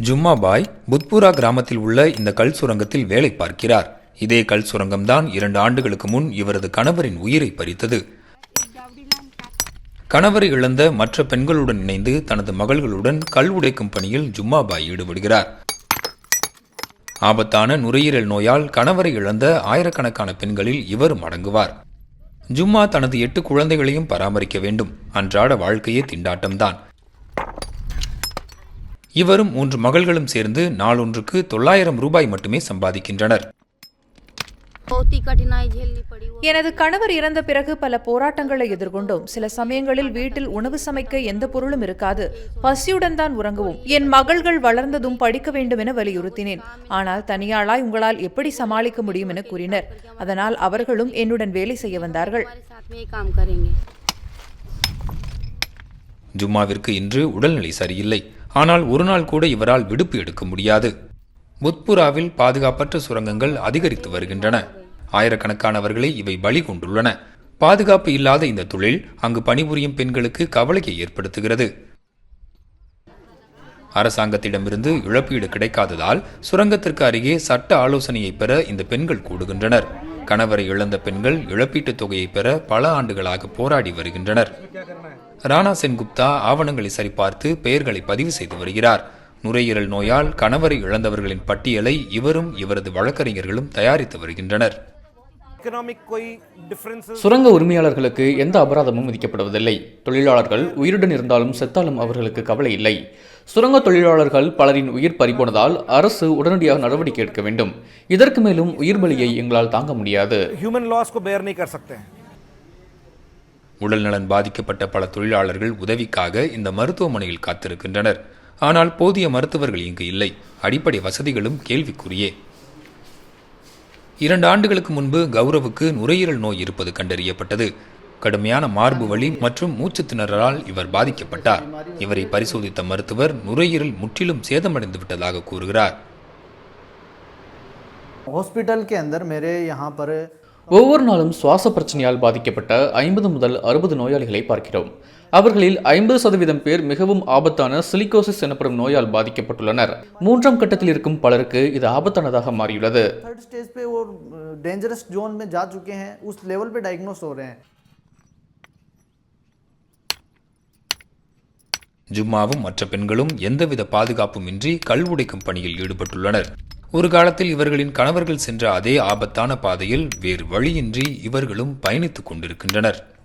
ஜும்மாபாய் புத்புரா கிராமத்தில் உள்ள இந்த கல் சுரங்கத்தில் வேலை பார்க்கிறார். இதே கல் சுரங்கம்தான் இரண்டு ஆண்டுகளுக்கு முன் இவரது கணவரின் உயிரை பறித்தது. கணவரை இழந்த மற்ற பெண்களுடன் இணைந்து தனது மகள்களுடன் கல் உடைக்கும் பணியில் ஜும்மாபாய் ஈடுபடுகிறார். ஆபத்தான நுரையீரல் நோயால் கணவரை இழந்த ஆயிரக்கணக்கான பெண்களில் இவரும் அடங்குவார் ஜும்மா தனது எட்டு குழந்தைகளையும் பராமரிக்க வேண்டும். அன்றாட வாழ்க்கையே திண்டாட்டம்தான். இவரும் மூன்று மகள்களும் சேர்ந்து நாளொன்றுக்கு தொள்ளாயிரம் ரூபாய் மட்டுமே சம்பாதிக்கின்றனர். எனது கணவர் இறந்த பிறகு பல போராட்டங்களை எதிர்கொண்டோம். சில சமயங்களில் வீட்டில் உணவு சமைக்க எந்த பொருளும் இருக்காது. பசியுடன் தான் உறங்குவோம். என் மகள்கள் வளர்ந்ததும் படிக்க வேண்டும் என வலியுறுத்தினேன். ஆனால் தனியாளாய் உங்களால் எப்படி சமாளிக்க முடியும் என கூறினர். அதனால் அவர்களும் என்னுடன் வேலை செய்ய வந்தார்கள். ஜும்மாவிற்கு இன்று உடல்நிலை சரியில்லை. ஆனால் ஒருநாள் கூட இவரால் விடுப்பு எடுக்க முடியாது. புத்புராவில் பாதுகாப்பற்ற சுரங்கங்கள் அதிகரித்து வருகின்றன. ஆயிரக்கணக்கானவர்களை இவை பலி கொண்டுள்ளன. பாதுகாப்பு இல்லாத இந்த தொழில் அங்கு பணிபுரியும் பெண்களுக்கு கவலையை ஏற்படுத்துகிறது. அரசாங்கத்திடமிருந்து இழப்பீடு கிடைக்காததால் சுரங்கத்திற்கு அருகே சட்ட ஆலோசனையை பெற இந்த பெண்கள் கூடுகின்றனர். கணவரை இழந்த பெண்கள் இழப்பீட்டுத் தொகையை பெற பல ஆண்டுகளாக போராடி வருகின்றனர். ராணா சென்குப்தா ஆவணங்களை சரிபார்த்து பெயர்களை பதிவு செய்து வருகிறார். நுரையீரல் நோயால் கணவரை இழந்தவர்களின் பட்டியலை இவரும் இவரது வழக்கறிஞர்களும் தயாரித்து வருகின்றனர். Economic कोई differences சுரங்க உரிமையாளர்களுக்கு எந்த அபராதமும் விதிக்கப்படுவதில்லை. தொழிலாளர்கள் உயிருடன் இருந்தாலும் செத்தாலும் அவர்களுக்கு கவலை இல்லை. சுரங்க தொழிலாளர்கள் பலரின் உயிர் பறிபோனதால் அரசு உடனடியாக நடவடிக்கை எடுக்க வேண்டும். இதற்கு மேலும் உயிர் பலியை எங்களால் தாங்க முடியாது. உடல்நலன் பாதிக்கப்பட்ட பல தொழிலாளர்கள் உதவிக்காக இந்த மருத்துவமனையில் காத்திருக்கின்றனர். ஆனால் போதிய மருத்துவர்கள் இங்கு இல்லை. அடிப்படை வசதிகளும் கேள்விக்குரியே இரண்டு ஆண்டுகளுக்கு முன்பு கௌரவுக்கு நுரையீரல் நோய் இருப்பது கண்டறியப்பட்டது. கடுமையான மார்பு வழி மற்றும் மூச்சுத்திணறலால் இவர் பாதிக்கப்பட்டார். இவரை பரிசோதித்த மருத்துவர் நுரையீரல் முற்றிலும் சேதமடைந்து விட்டதாக கூறுகிறார். ஹாஸ்பிட்டல் கே அந்தர் ஒவ்வொரு நாளும் சுவாச பிரச்சனையால் பாதிக்கப்பட்ட ஐம்பது முதல் அறுபது நோயாளிகளை பார்க்கிறோம். அவர்களில் ஐம்பது சதவீதம் பேர் மிகவும் ஆபத்தான சிலிகோசிஸ் எனப்படும் நோயால் பாதிக்கப்பட்டுள்ளனர். மூன்றாம் கட்டத்தில் இருக்கும் பலருக்கு இது ஆபத்தானதாக மாறியுள்ளது. ஜும்மாவும் மற்ற பெண்களும் எந்தவித பாதுகாப்புமின்றி கல் உடைக்கும் பணியில் ஈடுபட்டுள்ளனர். ஒரு காலத்தில் இவர்களின் கணவர்கள் சென்ற அதே ஆபத்தான பாதையில் வேறு வழியின்றி இவர்களும் பயணித்துக் கொண்டிருக்கின்றனர்.